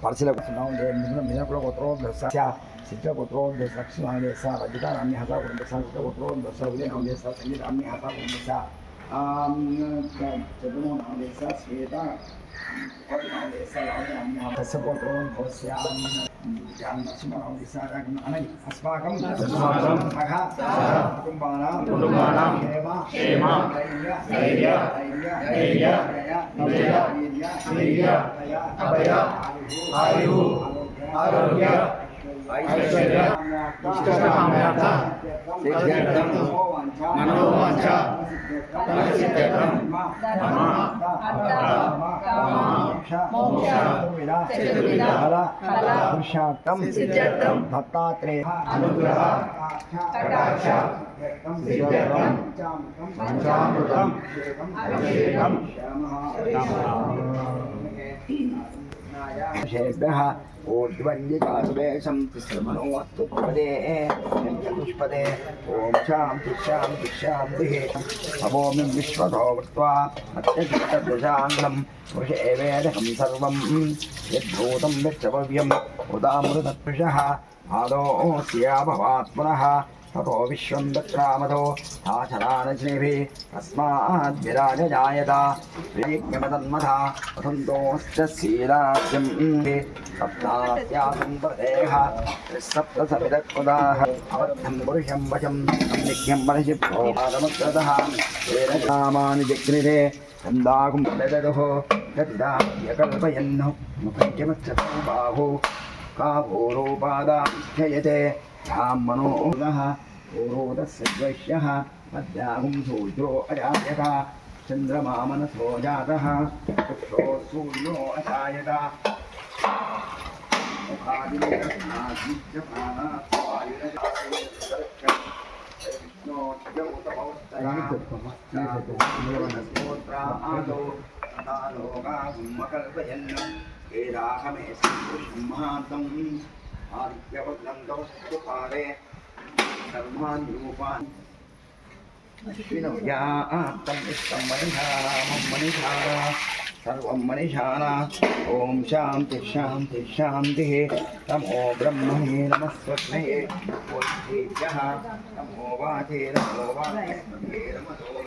parcela que sonaba de mi mira mira con otro de esa ya si te con otro de esa que sonaba de esa la guitarra mi hija con esa con otro de esa viene con esa tenía mi hija con esa ah mira que se tomó de esa sieta अस्माकं कुटुम्बानां धैर्य धैर्य धैर्य धैर्य वीर्य वीर्य अभय आयुः आरोग्य మనోవాంఛ తలసిద్ధం తమ పురుషార్థం దత్తాత్రేయ అనుగ్రహ కటాక్ష సిద్ధం ఊర్ధ్వల్లికాసువేశం మనోవస్తు పదే పుష్పదే ఓం శాంతి శాంతి శాంతి అవోమి విశ్వతో వృత్వా అత్యశిష్టదశాంగం వృషేవేదకం సర్వం యద్భూతం యచ్చవ్యం ఉదామృతత్పిష ఆదోస్యాభవాత్ పునః अत्यचित्तदशाङ्गं पुरुषेवेदकं सर्वं यद्भूतं यच्चव्यम् उदामृतत्पुषः आदोऽस्या भवात् पुनः ततो विश्वं दत्रामतो आचरानश्रीभिः तस्माद्विराजजायत विज्ञमतन्मथा वसन्तोश्च शीलास्यं सप्तास्यासं प्रदेह त्रिसप्तसमिदकृदाः अबद्धं पुरुषं वशं संलिख्यं मनसि प्रोपादमग्रतः तेन कामानि जग्निरे छन्दाकुं ददुः गतिदा यकल्पयन् मुखञ्चमच्च बाहु काभूरोपादाख्ययते मनो ओदः ओरोदस्सद्वह्यः पद्याहुं शूद्रो अजायत मनसो जातः पुत्रो सूर्यो अजायत। आदौ तथा लोकागुम्मकल्पयन्नं वेदाहमे सम्मान्तम् आर्यवदन्तवस्तुपारे ओम शांति शांति शांति नमो ब्रह्मे नमस्वग्नये ओष्ठेभ्यः नमो वाचे नमो वाचे। नमसो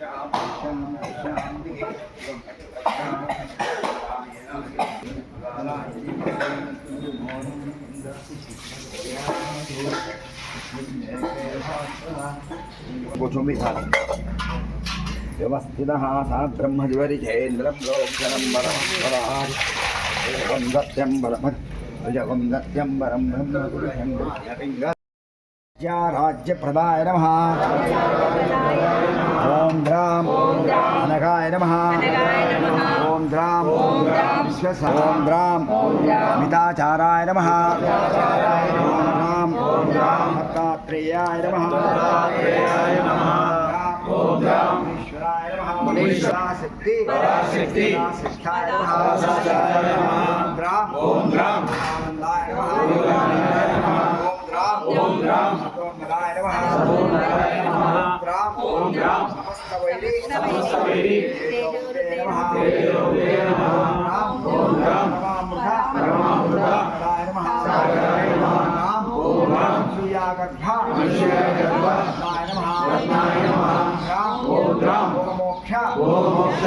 शांति शान्ति शान्ति। व्यवस्थितः सा ब्रह्मज्वरिचेन्द्रं लोक्षणं परमस्वरात् एवं सत्यं परमजगं सत्यं परं ब्रह्म राज्यप्रदाय नमः। ॐ द्रां अनघाय नमः। ॐ द्रां विश्वस ॐ द्रां मिताचाराय नमः। ॐ द्रां दत्तात्रेयाय नमः। ईश्वराय नमः पराशक्ति। शिष्ठाय नमः नमः ॐ द्रां ఓం రామ ఓం మోక్ష ఓం మోక్ష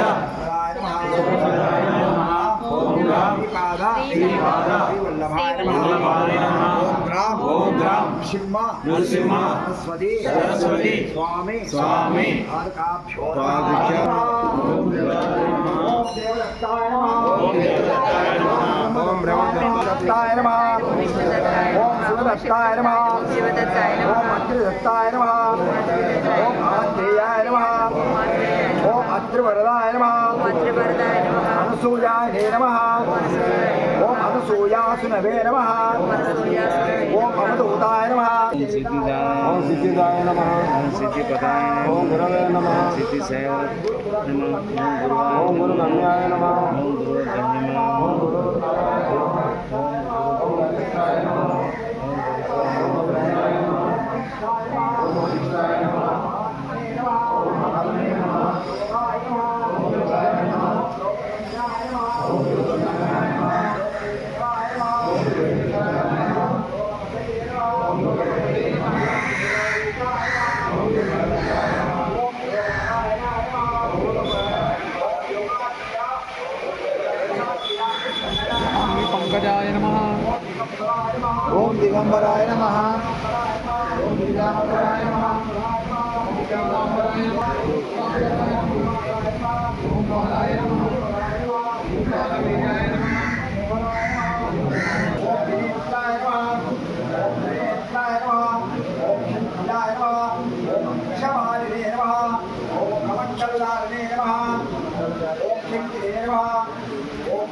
సరస్వతి స్వామి స్వామి. ఓం రమదత్తాయ నమ. ఓం శివదత్తాయ నమ. ఓం అగ్రదత్తాయ నమ. ఓం అనసూయాయే నమ. ఓం అనసూయాసునవే నమ. ఓం అవధూతాయ నమ. ఓం సిద్ధిదాయ నమ. ఓం సిద్ధిపదాయ గురు గమ్యాయ నమ. ఓం గురు గమ్యమ 운동하라 해라.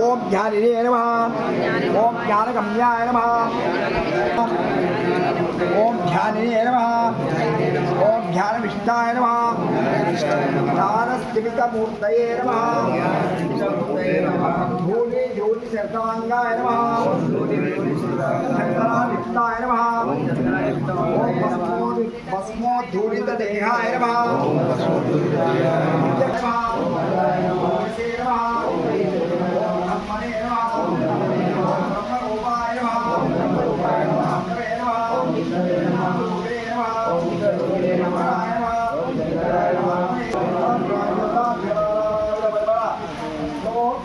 ఓం ధ్యానినే నమ. ఓం జ్ఞానగమ్యాయ నమ. ఓం ధ్యానినే నమ. ఓం ధ్యానవిష్టాయ నమ. జ్ఞానస్థిమితమూర్తయే నమ. భూమి జ్యోతి శర్దాంగాయ నమ. శంకరాలిప్తాయ నమ. ఓం నమ.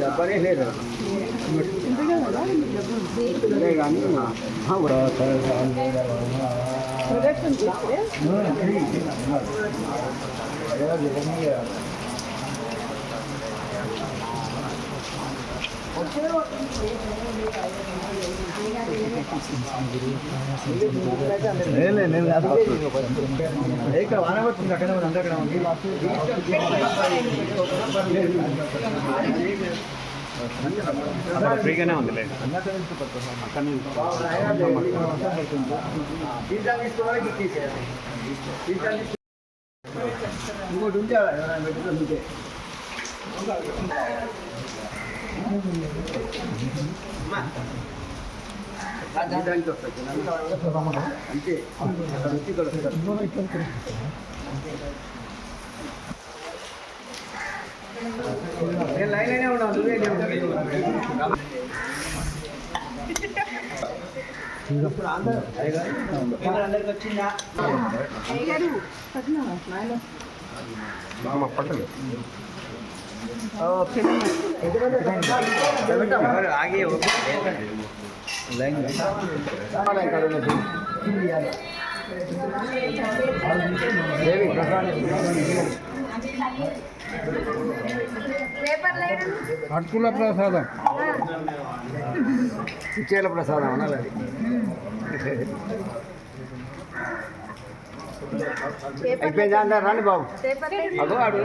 డబ్బనే లేదు లే కానీ ఇక్కడ వాన పడుతుంది అక్కడ ఉంది అక్కడ ఉంది ఫ్రీగానే ఉంది లేదు ఇంకోటి ఉంటే అంతే అక్కడ వచ్చి ఇక్కడ వస్తారు నేను లైన్ అయినా ఉన్నాను నువ్వే లేవు. అందరికి వచ్చిందా ఆగి లైన్ దేవి అటుకుల ప్రసాదం. ఇచ్చేల ప్రసాదం అనాలి అది. అయిపోయింది? రండి బాబు. అగో అడుగు